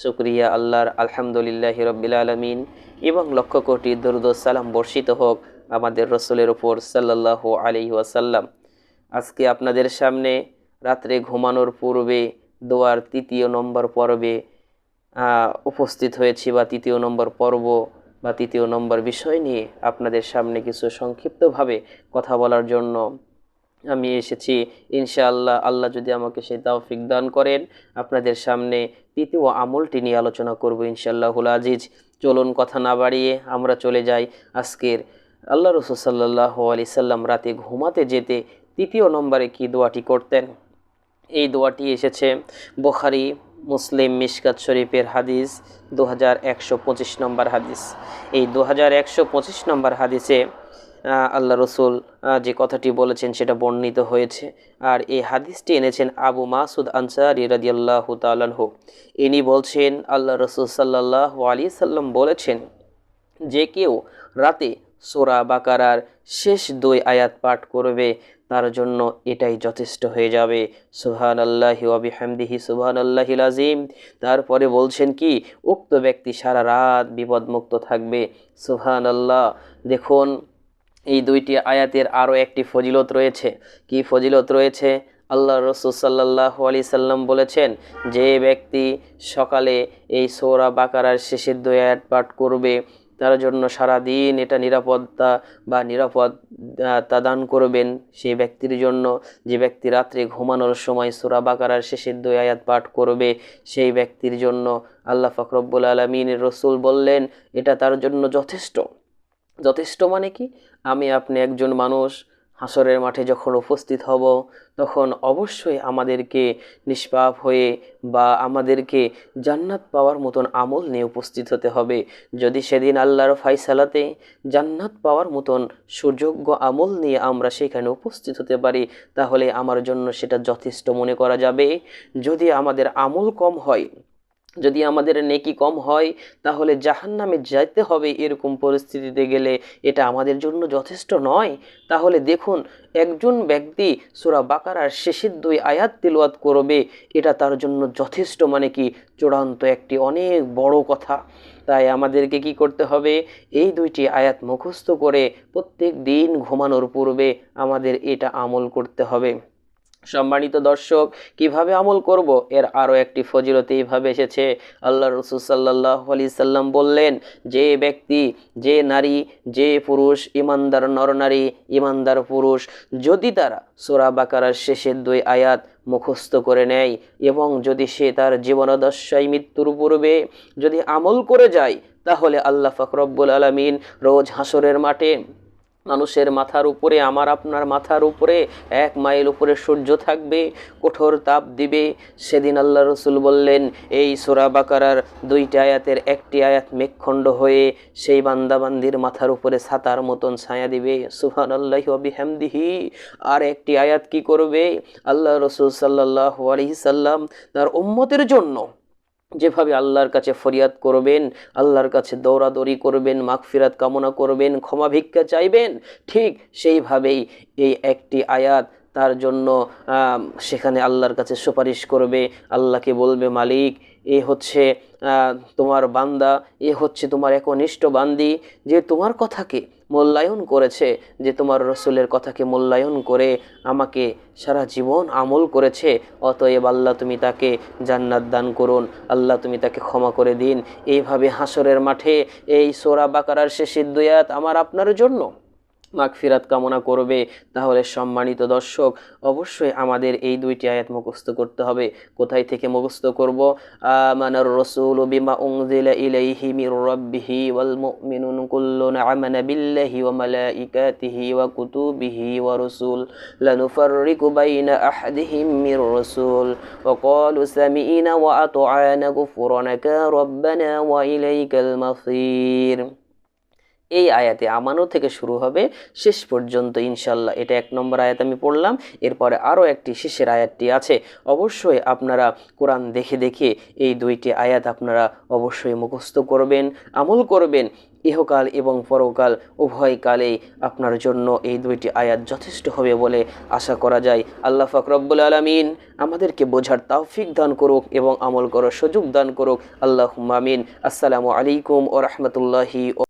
শুক্রিয়া আল্লাহর আলহামদুলিল্লাহ রব্বিল আলমিন। এবং লক্ষ কোটি দরুদ সালাম বর্ষিত হোক আমাদের রসুলের ওপর সাল্লাহ আলি ওয়াসাল্লাম। আজকে আপনাদের সামনে রাত্রে ঘুমানোর পূর্বে দোয়ার তৃতীয় নম্বর পর্বে উপস্থিত হয়েছি বা তৃতীয় নম্বর পর্ব বা তৃতীয় নম্বর বিষয় নিয়ে আপনাদের সামনে কিছু সংক্ষিপ্তভাবে কথা বলার জন্য। আমি এসেছি। ইনশাআল্লাহ আল্লাহ যদি আমাকে সেই তৌফিক দান করেন, আপনাদের সামনে তৃতীয় আমলটি নিয়ে আলোচনা করব ইনশাআল্লাহুল আজিজ। চলুন কথা না বাড়িয়ে আমরা চলে যাই আজকের। আল্লাহ রসুল সাল্লাহ আলি সাল্লাম রাতে ঘুমাতে যেতে তৃতীয় নম্বরে কি দোয়াটি করতেন? এই দোয়াটি এসেছে বোখারি, মুসলিম, মিশকাত শরীফের হাদিস দু হাজার একশো পঁচিশ নম্বর হাদিস। এই দু হাজার একশো পঁচিশ নম্বর হাদিসে আল্লাহ রসুল যে কথাটি বলেছেন সেটা বর্ণিত হয়েছে। আর এই হাদিসটি এনেছেন আবু মাসুদ আনসারি রাদিয়াল্লাহ তালানহু ইনি বলছেন, আল্লাহ রসুল সাল্লাহ আলী সাল্লাম বলেছেন যে কেউ রাতে সোরা বাকারার শেষ দুই আয়াত পাঠ করবে, তার জন্য এটাই যথেষ্ট হয়ে যাবে। সুহান আল্লাহি ওয়াবিহামদিহি সুহান আল্লাহিল আজিম তারপরে বলছেন কি, উক্ত ব্যক্তি সারা রাত বিপদমুক্ত থাকবে। সুহান আল্লাহ দেখুন এই দুইটি আয়াতের আরও একটি ফজিলত রয়েছে। কি ফজিলত রয়েছে? আল্লাহ রসুল সাল্লাহ আলি সাল্লাম বলেছেন, যে ব্যক্তি সকালে এই সৌরা বাকারার শেষের দুই আয়াত পাঠ করবে, তার জন্য সারা দিন এটা নিরাপত্তা বা নিরাপদ তা দান করবেন। সেই ব্যক্তির জন্য, যে ব্যক্তি রাত্রে ঘুমানোর সময় সূরা বাকারার শেষের দুই আয়াত পাঠ করবে, সেই ব্যক্তির জন্য আল্লাহ ফকরব্বুল আলমিনের রসুল বললেন, এটা তার জন্য যথেষ্ট। যথেষ্ট মানে কি? আমি আপনি একজন মানুষ, হাসরের মাঠে যখন উপস্থিত হব, তখন অবশ্যই আমাদেরকে নিষ্পাপ হয়ে বা আমাদেরকে জান্নাত পাওয়ার মতন আমল নিয়ে উপস্থিত হতে হবে। যদি সেদিন আল্লাহর ফাইসালাতে জান্নাত পাওয়ার মতন সুযোগ্য আমল নিয়ে আমরা সেখানে উপস্থিত হতে পারি, তাহলে আমার জন্য সেটা যথেষ্ট মনে করা যাবে। যদি আমাদের আমল কম হয় যদি আমাদের নেকি কম হয়, তাহলে জাহান্নামে যাইতে হবে এরকম পরিস্থিতিতে গেলে। এটা আমাদের জন্য যথেষ্ট নয়। তাহলে দেখুন, একজন ব্যক্তি সুরা বাকারার শেষের দুই আয়াত তিলওয়াত করবে, এটা তার জন্য যথেষ্ট মানে কি? চূড়ান্ত একটি অনেক বড় কথা। তাই আমাদেরকে কি করতে হবে? এই দুইটি আয়াত মুখস্থ করে প্রত্যেক দিন ঘুমানোর পূর্বে আমাদের এটা আমল করতে হবে। সম্মানিত দর্শক, কীভাবে আমল করব? এর আরও একটি ফজিলত এইভাবে এসেছে। আল্লাহ রসুল সাল্লাহ আলি সাল্লাম বললেন, যে ব্যক্তি, যে নারী, যে পুরুষ, ইমানদার, নরনারী, ইমানদার পুরুষ, যদি তারা সোরা বাকারার শেষের দুই আয়াত মুখস্থ করে নেয় এবং যদি সে তার জীবনাদশায় মৃত্যুর পূর্বে যদি আমল করে যায়, তাহলে আল্লাহ ফকরব্বুল আলমিন রোজ হাসরের মাঠে মানুষের মাথার উপরে, আমার আপনার মাথার উপরে, এক মাইল উপরে সূর্য থাকবে, কঠোর তাপ দিবে। সেদিন আল্লাহ রসুল বললেন, এই সোরা বাকারার দুইটি আয়াতের একটি আয়াত মেঘখণ্ড হয়ে সেই বান্দাবান্দির মাথার উপরে ছাতার মতন ছায়া দিবে। সুহান আল্লাহ বিহামদিহি। আর একটি আয়াত কি করবে? আল্লাহ রসুল সাল্লাহ আলহি সাল্লাম তার উম্মতের জন্য যেভাবে আল্লাহর কাছে ফরিয়াদ করবেন, আল্লাহর কাছে দৌড়াদৌড়ি করবেন, মাগফিরাত কামনা করবেন, ক্ষমা ভিক্ষা চাইবেন, ঠিক সেইভাবেই এই একটি আয়াত তার জন্য সেখানে আল্লাহর কাছে সুপারিশ করবে। আল্লাহকে বলবে, মালিক এ হচ্ছে তোমার বান্দা, এ হচ্ছে তোমার একনিষ্ঠ বান্দি যে তোমার কথাকে মূল্যায়ন করেছে, যে তোমার রসুলের কথাকে মূল্যায়ন করে আমাকে সারা জীবন আমল করেছে। অতএব আল্লাহ তুমি তাকে জান্নাত দান করুন, আল্লাহ তুমি তাকে ক্ষমা করে দিন। এইভাবে হাসরের মাঠে এই সোরা বাকারার শেষের দুয়াত আমার আপনার জন্য। মাগফিরাত কামনা করবে, তাহলে সম্মানিত দর্শক, অবশ্যই আমাদের এই দুইটি আয়াত মুখস্থ করতে হবে। কোথায় থেকে মুখস্থ করব? আমানার রসুল বিমা উনজিলা ইলাইহি মির রাব্বিহি ওয়াল মুমিনুন কুল্লুন আমানা বিল্লাহি ওয়া মালাইকাতিহি ওয়া কুতুবিহি ওয়া রুসুল। লানুফাররিকু বাইনা আহাদিহিম মির রাসূল। ওয়া ক্বালু সামি'না ওয়া আত'আনা গুফরানাকা রাব্বানা ওয়া ইলাইকাল মাসির। এই আয়াতে আমানো থেকে শুরু হবে, শেষ পর্যন্ত ইনশাল্লাহ এটা এক নম্বর আয়াত আমি পড়লাম। এরপরে আরও একটি শেষের আয়াতটি আছে। অবশ্যই আপনারা কোরআন দেখে দেখে এই দুইটি আয়াত আপনারা অবশ্যই মুখস্থ করবেন, আমল করবেন। ইহকাল এবং পরকাল উভয়কালেই আপনার জন্য এই দুইটি আয়াত যথেষ্ট হবে বলে আশা করা যায়। আল্লাহ ফাকরব্বুল আলমিন আমাদেরকে বোঝার তাওফিক দান করুক এবং আমল করার সুযোগ দান করুক। আল্লাহ মামিন আসসালামু আলাইকুম ও রহমতুল্লাহি